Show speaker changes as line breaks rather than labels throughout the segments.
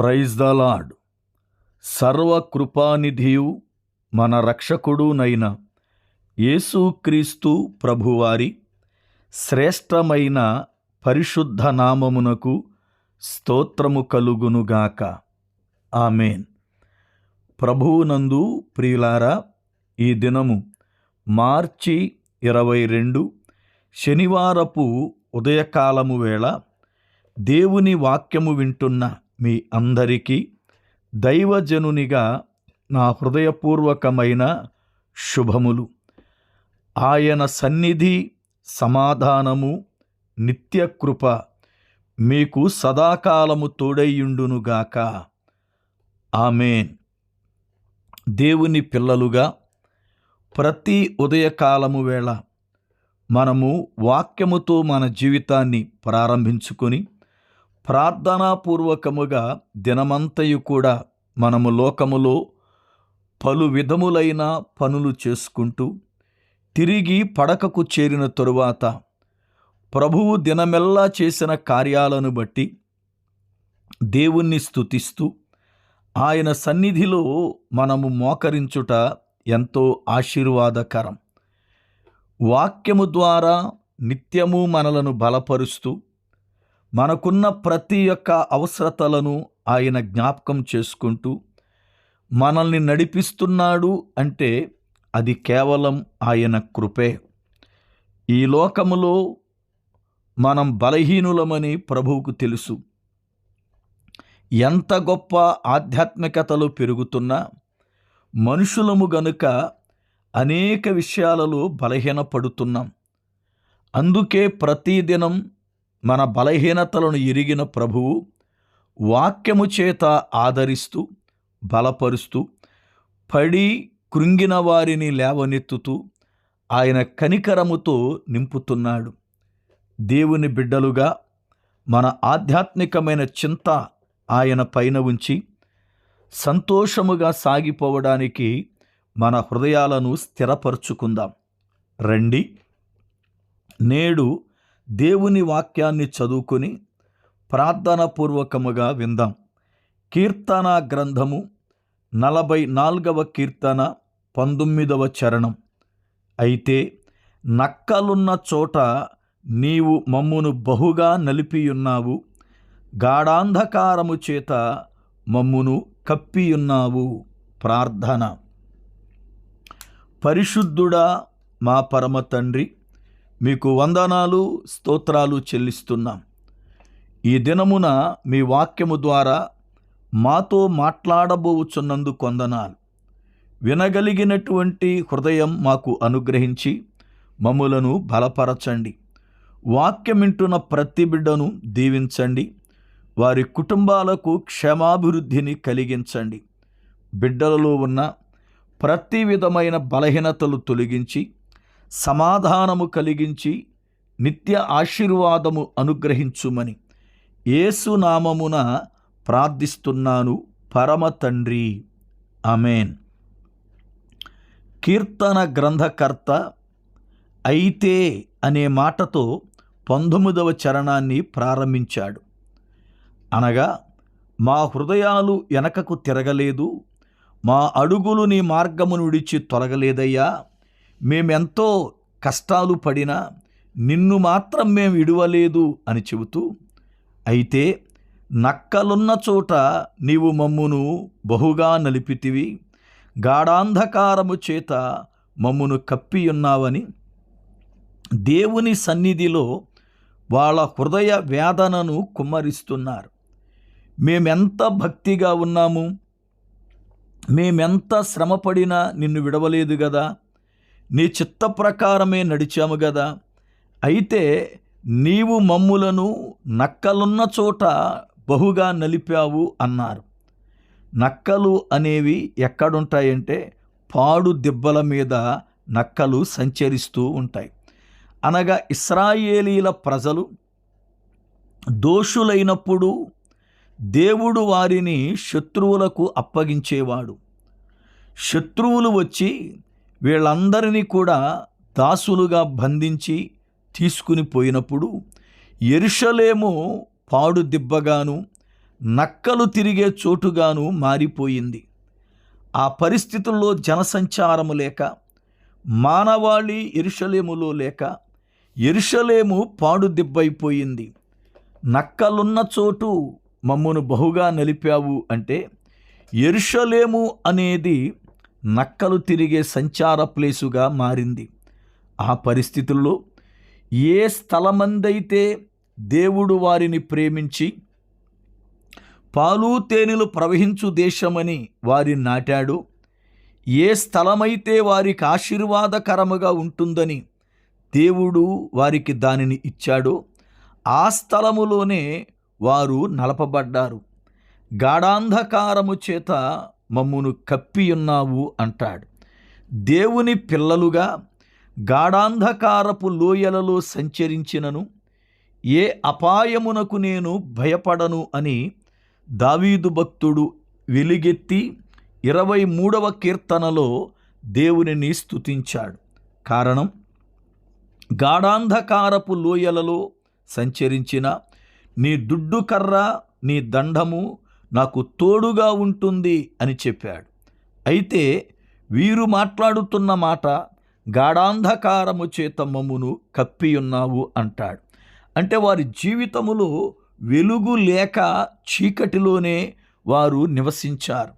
Praise the lord సర్వకృపానిధియు మన రక్షకుడునైన యేసుక్రీస్తు ప్రభువారి శ్రేష్టమైన పరిశుద్ధ నామమునకు స్తోత్రము కలుగునుగాక ఆమెన్. ప్రభువునందు ప్రియులారా ఈ దినము మార్చి ఇరవై రెండు శనివారపు ఉదయకాలము వేళ దేవుని వాక్యము వింటున్న మీ అందరికీ దైవజనునిగా నా హృదయపూర్వకమైన శుభములు. ఆయన సన్నిధి సమాధానము నిత్యకృప మీకు సదాకాలము తోడైయుండునుగాక ఆమెన్. దేవుని పిల్లలుగా ప్రతి ఉదయకాలము వేళ మనము వాక్యముతో మన జీవితాన్ని ప్రారంభించుకొని ప్రార్థనాపూర్వకముగా దినమంతయు కూడా మనము లోకములో పలు విధములైన పనులు చేసుకుంటూ తిరిగి పడకకు చేరిన తరువాత ప్రభువు దినమెల్లా చేసిన కార్యాలను బట్టి దేవుణ్ణి స్తుతిస్తూ ఆయన సన్నిధిలో మనము మోకరించుట ఎంతో ఆశీర్వాదకరం. వాక్యము ద్వారా నిత్యము మనలను బలపరుస్తూ మనకున్న ప్రతి ఒక్క అవసరతలను ఆయన జ్ఞాపకం చేసుకుంటూ మనల్ని నడిపిస్తున్నాడు అంటే అది కేవలం ఆయన కృపే. ఈ లోకములో మనం బలహీనులమని ప్రభువుకు తెలుసు. ఎంత గొప్ప ఆధ్యాత్మికతలు పెరుగుతున్నా మనుషులము గనుక అనేక విషయాలలో బలహీనపడుతున్నాం. అందుకే ప్రతిదినం మన బలహీనతలను ఎరిగిన ప్రభువు వాక్యము చేత ఆదరిస్తూ బలపరుస్తూ పడి కృంగిన వారిని లేవనెత్తుతూ ఆయన కనికరముతో నింపుతున్నాడు. దేవుని బిడ్డలుగా మన ఆధ్యాత్మికమైన చింత ఆయన పైన ఉంచి సంతోషముగా సాగిపోవడానికి మన హృదయాలను స్థిరపరుచుకుందాం. రండి నేడు దేవుని వాక్యాన్ని చదువుకొని ప్రార్థనాపూర్వకముగా విందాం. కీర్తన గ్రంథము నలభై నాలుగవ కీర్తన పంతొమ్మిదవ చరణం. అయితే నక్కలున్న చోట నీవు మమ్మును బహుగా నలిపియున్నావు గాఢాంధకారము చేత మమ్మును కప్పియున్నావు. ప్రార్థన. పరిశుద్ధుడా మా పరమ తండ్రి మీకు వందనాలు స్తోత్రాలు చెల్లిస్తున్నాం. ఈ దినమున మీ వాక్యము ద్వారా మాతో మాట్లాడబోచున్నందు కొందనాలు. వినగలిగినటువంటి హృదయం మాకు అనుగ్రహించి మమ్ములను బలపరచండి. వాక్యమింటున్న ప్రతి బిడ్డను దీవించండి. వారి కుటుంబాలకు క్షేమాభివృద్ధిని కలిగించండి. బిడ్డలలో ఉన్న ప్రతి విధమైన బలహీనతలు తొలగించి సమాధానము కలిగించి నిత్య ఆశీర్వాదము అనుగ్రహించుమని ఏసునామమున ప్రార్థిస్తున్నాను పరమ తండ్రి. అమేన్ కీర్తన గ్రంథకర్త అయితే అనే మాటతో పంతొమ్మిదవ చరణాన్ని ప్రారంభించాడు. అనగా మా హృదయాలు వెనకకు తిరగలేదు మా అడుగులు నీ మార్గమును విడిచి తొలగలేదయ్యా. మేమెంతో కష్టాలు పడినా నిన్ను మాత్రం మేము విడువలేదు అని చెబుతూ అయితే నక్కలున్న చోట నీవు మమ్మును బహుగా నలిపితివి గాఢాంధకారము చేత మమ్మును కప్పియున్నావని దేవుని సన్నిధిలో వాళ్ళ హృదయ వేదనను కుమ్మరిస్తున్నారు. మేమెంత భక్తిగా ఉన్నాము? మేమెంత శ్రమపడినా నిన్ను విడవలేదు కదా నీ చిత్త ప్రకారమే నడిచాము కదా అయితే నీవు మమ్ములను నక్కలున్న చోట బహుగా నలిపావు అన్నారు. నక్కలు అనేవి ఎక్కడుంటాయంటే పాడు దిబ్బల మీద నక్కలు సంచరిస్తూ ఉంటాయి. అనగా ఇస్రాయేలీల ప్రజలు దోషులైనప్పుడు దేవుడు వారిని శత్రువులకు అప్పగించేవాడు. శత్రువులు వచ్చి వీళ్ళందరినీ కూడా దాసులుగా బంధించి తీసుకుని పోయినప్పుడు ఎరుషలేము పాడు దిబ్బగాను నక్కలు తిరిగే చోటుగాను మారిపోయింది. ఆ పరిస్థితుల్లో జనసంచారము లేక మానవాళి ఎరుషలేములో లేక ఎరుషలేము పాడు దిబ్బైపోయింది. నక్కలున్న చోటు మమ్మను బహుగా నలిపావు అంటే ఎరుషలేము అనేది నక్కలు తిరిగే సంచార ప్లేసుగా మారింది. ఆ పరిస్థితుల్లో ఏ స్థలమందైతే దేవుడు వారిని ప్రేమించి పాలు తేనెలు ప్రవహించు దేశమని వారి నాటాడు ఏ స్థలమైతే వారికి ఆశీర్వాదకరముగా ఉంటుందని దేవుడు వారికి దానిని ఇచ్చాడో ఆ స్థలములోనే వారు నలపబడ్డారు. గాఢాంధకారము చేత మమ్మును కప్పియున్నావు అంటాడు. దేవుని పిల్లలుగా గాఢాంధకారపు లోయలలో సంచరించినను ఏ అపాయమునకు నేను భయపడను అని దావీదు భక్తుడు వెలుగెత్తి ఇరవై మూడవ కీర్తనలో దేవునిని స్తుతించాడు. కారణం గాఢాంధకారపు లోయలలో సంచరించిన నీ దుడ్డు కర్ర నీ దండము నాకు తోడుగా ఉంటుంది అని చెప్పాడు. అయితే వీరు మాట్లాడుతున్న మాట గాఢాంధకారము చేత మమ్మును కప్పియున్నావు అంటాడు. అంటే వారి జీవితములో వెలుగు లేక చీకటిలోనే వారు నివసించారు.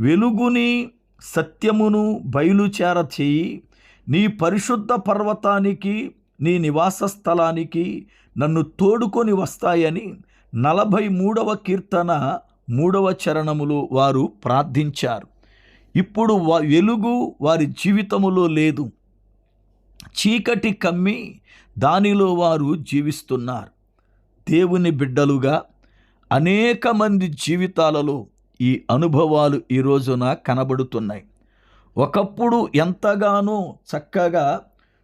వెలుగుని సత్యమును బయలుచేర చేయి. నీ పరిశుద్ధ పర్వతానికి నీ నివాస స్థలానికి నన్ను తోడుకొని వస్తాయని నలభై మూడవ కీర్తన మూడవ చరణములో వారు ప్రార్థించారు. ఇప్పుడు వా- వెలుగు వారి జీవితములో లేదు. చీకటి కమ్మి దానిలో వారు జీవిస్తున్నారు. దేవుని బిడ్డలుగా అనేక మంది జీవితాలలో ఈ అనుభవాలు ఈ రోజున కనబడుతున్నాయి. ఒకప్పుడు ఎంతగానో చక్కగా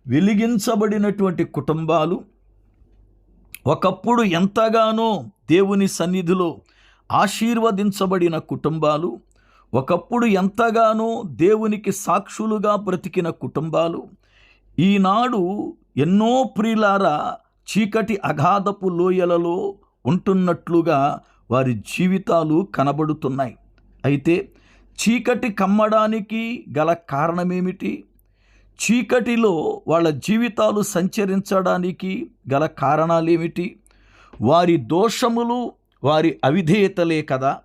వెలిగించబడినటువంటి కుటుంబాలు ఒకప్పుడు ఎంతగానో దేవుని సన్నిధిలో ఆశీర్వదించబడిన కుటుంబాలు ఒకప్పుడు ఎంతగానో దేవునికి సాక్షులుగా బ్రతికిన కుటుంబాలు ఈనాడు ఎన్నో ప్రియులారా చీకటి అగాధపు లోయలలో ఉంటున్నట్లుగా వారి జీవితాలు కనబడుతున్నాయి. అయితే చీకటి కమ్మడానికి గల కారణమేమిటి? చీకటిలో వాళ్ళ జీవితాలు సంచరించడానికి గల కారణాలేమిటి? వారి దోషములు వారి అవిధేయతలే కదా.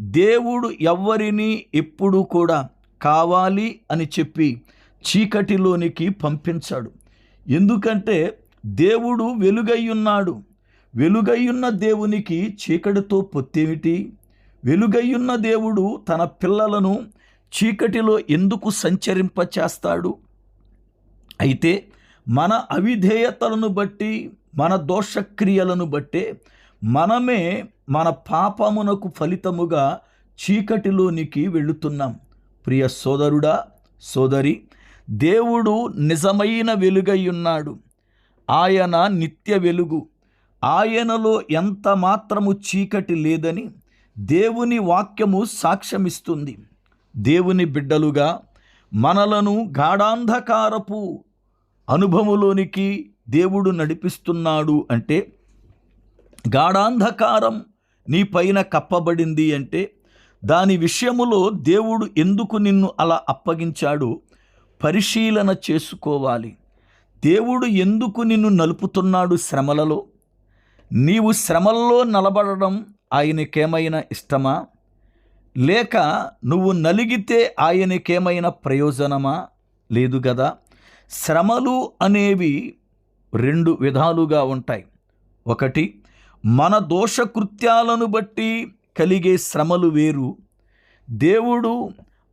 దేవుడు ఎవ్వరిని ఎప్పుడు కూడా కావాలి అని చెప్పి చీకటిలోనికి పంపించాడు. ఎందుకంటే దేవుడు వెలుగయ్యున్నాడు వెలుగయ్యున్న దేవునికి చీకటితో పొత్తేమిటి? వెలుగయ్యున్న దేవుడు తన పిల్లలను చీకటిలో ఎందుకు సంచరింపచేస్తాడు? అయితే మన అవిధేయతలను బట్టి మన దోషక్రియలను బట్టే మనమే మన పాపమునకు ఫలితముగా చీకటిలోనికి వెళుతున్నాం. ప్రియ సోదరుడా సోదరి దేవుడు నిజమైన వెలుగై ఉన్నాడు. ఆయన నిత్య వెలుగు. ఆయనలో ఎంత మాత్రము చీకటి లేదని దేవుని వాక్యము సాక్ష్యమిస్తుంది. దేవుని బిడ్డలుగా మనలను గాఢాంధకారపు అనుభవంలోనికి దేవుడు నడిపిస్తున్నాడు అంటే గాఢాంధకారం నీ పైన కప్పబడింది అంటే దాని విషయములో దేవుడు ఎందుకు నిన్ను అలా అప్పగించాడు? పరిశీలన చేసుకోవాలి. దేవుడు ఎందుకు నిన్ను నలుపుతున్నాడు శ్రమలలో? నీవు శ్రమల్లో నలబడడం ఆయనకేమైనా ఇష్టమా? లేక నువ్వు నలిగితే ఆయనకేమైనా ప్రయోజనమా? లేదు కదా శ్రమలు అనేవి రెండు విధాలుగా ఉంటాయి. ఒకటి మన దోషకృత్యాలను బట్టి కలిగే శ్రమలు వేరు. దేవుడు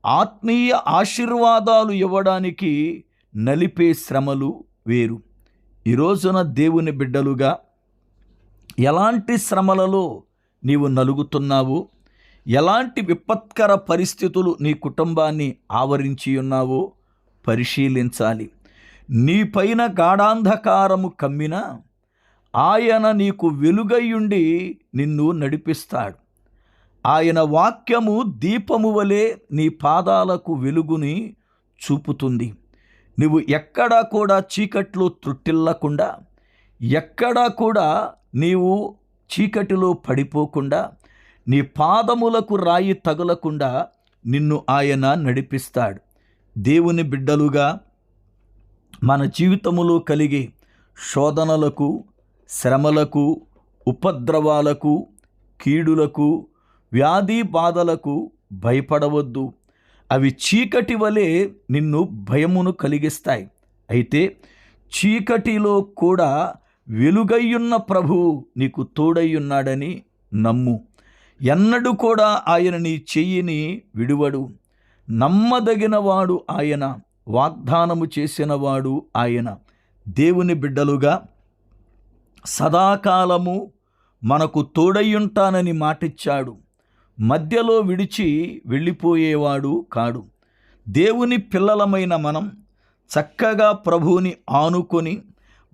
ఆత్మీయ ఆశీర్వాదాలు ఇవ్వడానికి నలిపే శ్రమలు వేరు. ఈ రోజున దేవుని బిడ్డలుగా ఎలాంటి శ్రమలలో నీవు నలుగుతున్నావు? ఎలాంటి విపత్కర పరిస్థితులు నీ కుటుంబాన్ని ఆవరించి ఉన్నావో పరిశీలించాలి. నీ పైన గాఢాంధకారము కమ్మినా ఆయన నీకు వెలుగయ్యుండి నిన్ను నడిపిస్తాడు. ఆయన వాక్యము దీపము వలె నీ పాదాలకు వెలుగుని చూపుతుంది. నువ్వు ఎక్కడా కూడా చీకట్లో త్రుట్టిల్లకుండా ఎక్కడా కూడా నీవు చీకటిలో పడిపోకుండా నీ పాదములకు రాయి తగలకుండా నిన్ను ఆయన నడిపిస్తాడు. దేవుని బిడ్డలుగా మన జీవితములో కలిగే శోధనలకు శ్రమలకు ఉపద్రవాలకు కీడులకు వ్యాధి బాధలకు భయపడవద్దు. అవి చీకటి వలె నిన్ను భయమును కలిగిస్తాయి. అయితే చీకటిలో కూడా వెలుగయ్యున్న ప్రభు నీకు తోడయ్యున్నాడని నమ్ము. ఎన్నడూ కూడా ఆయన నీ చెయ్యిని విడువడు. నమ్మదగినవాడు ఆయన వాగ్దానము చేసినవాడు ఆయన. దేవుని బిడ్డలుగా సదాకాలము మనకు తోడయ్యుంటానని మాటిచ్చాడు. మధ్యలో విడిచి వెళ్ళిపోయేవాడు కాడు. దేవుని పిల్లలమైన మనం చక్కగా ప్రభువుని ఆనుకొని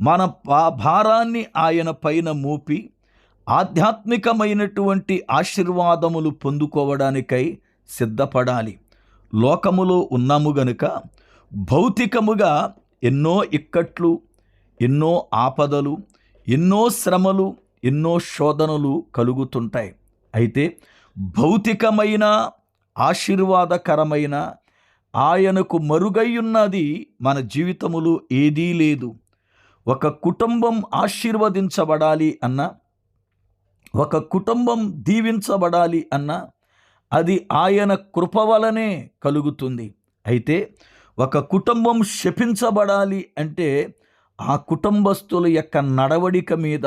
మన భారాన్ని ఆయన పైన మోపి ఆధ్యాత్మికమైనటువంటి ఆశీర్వాదములు పొందుకోవడానికై సిద్ధపడాలి. లోకములో ఉన్నాము గనుక భౌతికముగా ఎన్నో ఇక్కట్లు ఎన్నో ఆపదలు ఎన్నో శ్రమలు ఎన్నో శోధనలు కలుగుతుంటాయి. అయితే భౌతికమైన ఆశీర్వాదకరమైన ఆయనకు మరుగైయున్నది మన జీవితములో ఏదీ లేదు. ఒక కుటుంబం ఆశీర్వదించబడాలి అన్నా ఒక కుటుంబం దీవించబడాలి అన్నా అది ఆయన కృప వలనే కలుగుతుంది. అయితే ఒక కుటుంబం శపించబడాలి అంటే ఆ కుటుంబస్తుల యొక్క నడవడిక మీద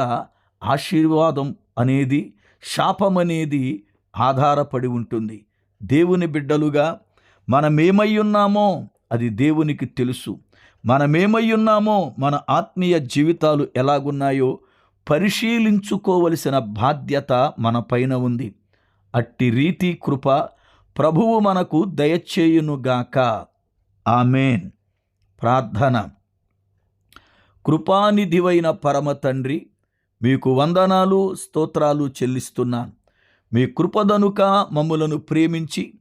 ఆశీర్వాదం అనేది శాపం అనేది ఆధారపడి ఉంటుంది. దేవుని బిడ్డలుగా మనమేమై ఉన్నామో అది దేవునికి తెలుసు. మనమేమై ఉన్నామో మన ఆత్మీయ జీవితాలు ఎలాగున్నాయో పరిశీలించుకోవలసిన బాధ్యత మన పైన ఉంది. అట్టి రీతి కృప ప్రభువు మనకు దయచేయునుగాక. ఆమెన్. ప్రార్థన. కృపానిధివైన పరమ తండ్రి మీకు వందనాలు స్తోత్రాలు చెల్లిస్తున్నాను. మీ కృపదనుక మమ్ములను ప్రేమించి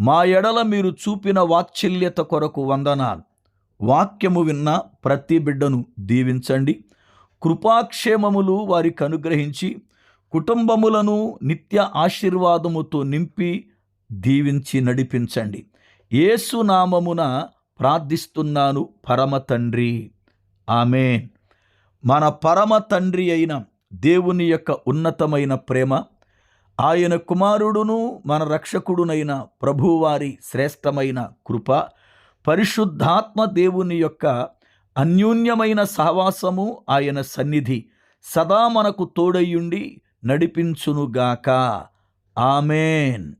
మా ఎడల మీరు చూపిన వాత్సల్యత కొరకు వందనాలు. వాక్యము విన్న ప్రతి బిడ్డను దీవించండి. కృపాక్షేమములు వారికి అనుగ్రహించి కుటుంబములను నిత్య ఆశీర్వాదముతో నింపి దీవించి నడిపించండి. ఏసునామమున ప్రార్థిస్తున్నాను పరమ తండ్రి. ఆమెన్. మన పరమ తండ్రి అయిన దేవుని యొక్క ఉన్నతమైన ప్రేమ ఆయన కుమారుడును మన రక్షకుడునైన ప్రభువారి శ్రేష్టమైన కృప పరిశుద్ధాత్మ దేవుని యొక్క అన్యోన్యమైన సహవాసము ఆయన సన్నిధి సదా మనకు తోడయ్యుండి నడిపించునుగాక. ఆమెన్.